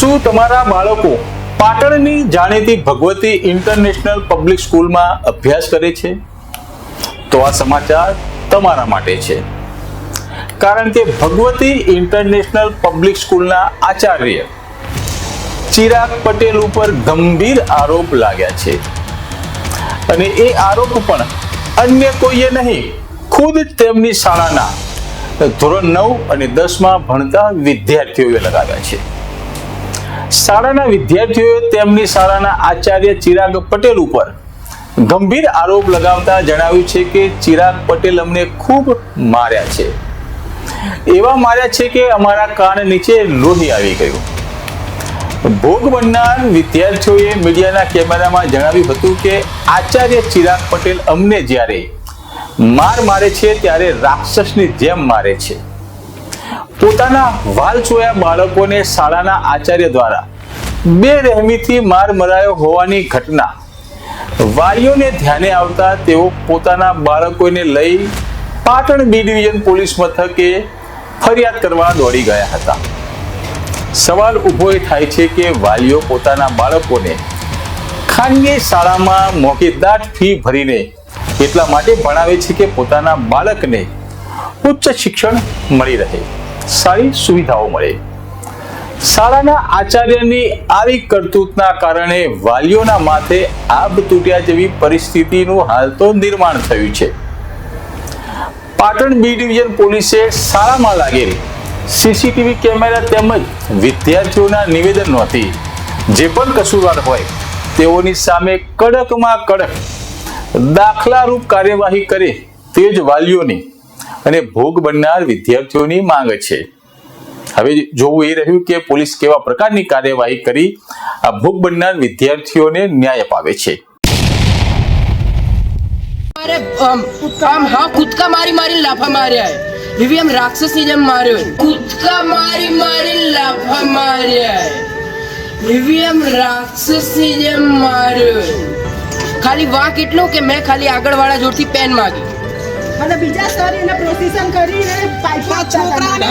શું તમારા બાળકો પાટણની જાણીતી ભગવતી ઇન્ટરનેશનલ પબ્લિક સ્કૂલમાં અભ્યાસ કરે છે? તો આ સમાચાર તમારા માટે છે. કારણ કે ભગવતી ઇન્ટરનેશનલ પબ્લિક સ્કૂલના આચાર્ય ચિરાગ પટેલ ઉપર ગંભીર આરોપ લાગ્યા છે. અને એ આરોપ પણ અન્ય કોઈએ નહીં, ખુદ તેમની શાળાના ધોરણ નવ અને દસમાં ભણતા વિદ્યાર્થીઓએ લગાવ્યા છે. શાળાના વિદ્યાર્થીઓએ તેમની શાળાના આચાર્ય ચિરાગ પટેલ ઉપર ગંભીર આરોપ લગાવતા જણાવ્યું છે કે ચિરાગ પટેલ અમને ખૂબ માર્યા છે. એવા માર્યા છે કે અમારા કાન નીચે લોહી આવી ગયું. ભોગ બનનાર વિદ્યાર્થીઓએ મીડિયાના કેમેરામાં જણાવ્યું હતું કે આચાર્ય ચિરાગ પટેલ અમને જ્યારે માર મારે છે ત્યારે રાક્ષસની જેમ મારે છે. પોતાના વાલચોયા બાળકોને શાળાના આચાર્ય દ્વારા બે રહેમીથી માર મરાયો હોવાની ઘટના. વાલીઓને ધ્યાને આવતા તેઓ પોતાના બાળકોને લઈ પાટણ બી ડિવિઝન પોલીસ મથકે ફરિયાદ કરવા દોડી ગયા હતા. સવાલ ઊભો એ થાય છે કે વાલીઓ પોતાના બાળકોને ખાનગી શાળામાં મોકીદાટ ફી ભરીને એટલા માટે ભણાવે છે કે પોતાના બાળકને ઉચ્ચ શિક્ષણ મળી રહે. સારી સુવિધાઓ મળે. શાળાના આચાર્યની આવી કરતૂતના કારણે વાલીઓના માથે આબ તૂટ્યા જેવી પરિસ્થિતિનું હાલ તો નિર્માણ થયું છે. પાટણ બી ડિવિઝન પોલીસે શાળામાં લાગેલી સીસીટીવી કેમેરા તેમજ વિદ્યાર્થીઓના નિવેદન નોંધી જે પણ કસૂરવાર હોય તેઓની સામે કડકમાં કડક દાખલારૂપ કાર્યવાહી કરે તે જ વાલીઓની અને ભોગ બનનાર વિદ્યાર્થીઓની માંગ છે. હવે જોવું એ રહ્યું કે પોલીસ કેવા પ્રકારની કાર્યવાહી કરી આ ભોગ બનનાર વિદ્યાર્થીઓને ન્યાય અપાવે છે. આમ હા, કૂદકા મારી મારી લાફા માર્યા આમ રાક્ષસની જેમ માર્યો. કૂદકા મારી મારી લાફા માર્યા આમ રાક્ષસની જેમ માર્યો ખાલી વાંક એટલો કે મેં ખાલી આગળ વાળા જોડથી પેન માગી અને બીજા સર એને પ્રોસેસન કરીને પાઇપ છોકરાને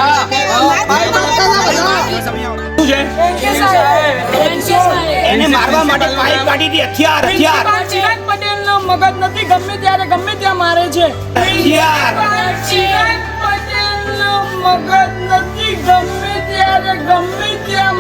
એને મારવા માટે પાઇપ કાઢી હતી હથિયાર હથિયાર. ચિરાગ પટેલ નો મગજ નથી ગમે ત્યારે ગમે ત્યાં મારે છે. હથિયાર. ચિરાગ પટેલ નો મગજ નથી ગમે ત્યારે ગમે ત્યાં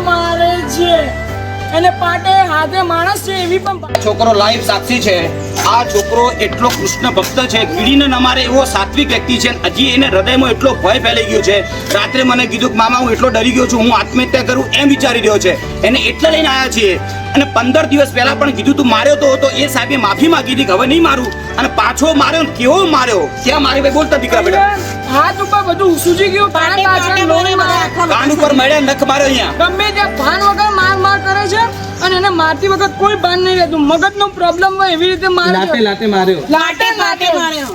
એને પાટે હાથે માણસ છે એવી પણ છોકરો લાઈવ સાક્ષી છે. આ છોકરો એટલો કૃષ્ણ ભક્ત છે. કીડીને નમારે એવો સાત્વિક વ્યક્તિ છે. હજી એને હૃદયમાં એટલો ભય ફેલાઈ ગયો છે. રાત્રે મને કીધું કે, મામા, હું એટલો ડરી ગયો છું. હું આત્મહત્યા કરું. એમ વિચારી રહ્યો છે. એને એટલા લઈને આવ્યા છીએ. અને પંદર દિવસ પહેલા પણ કીધું, તું માર્યો તો હતો. એ સાહેબે માફી માંગી હતી કે, હવે નહીં મારું. અને પાછો માર્યો કેવો માર્યો? ત્યાં મારી ભાઈ? બોલતા દીકરા બેટા. હાથ ઉપર બધું સૂજી ગયું પાણી પાછળ લોહી મારે. કાન ઉપર મળ્યા નખ માર્યો અહીંયા. ગમે ત્યાં ભાન વગર માર માર કરે છે અને એને મારતી વખત કોઈ ભાન નહીં રહેતું. મગજનો પ્રોબ્લેમ હોય એવી રીતે મારે. લાતે લાતે માર્યો. લાતે લાતે માર્યો.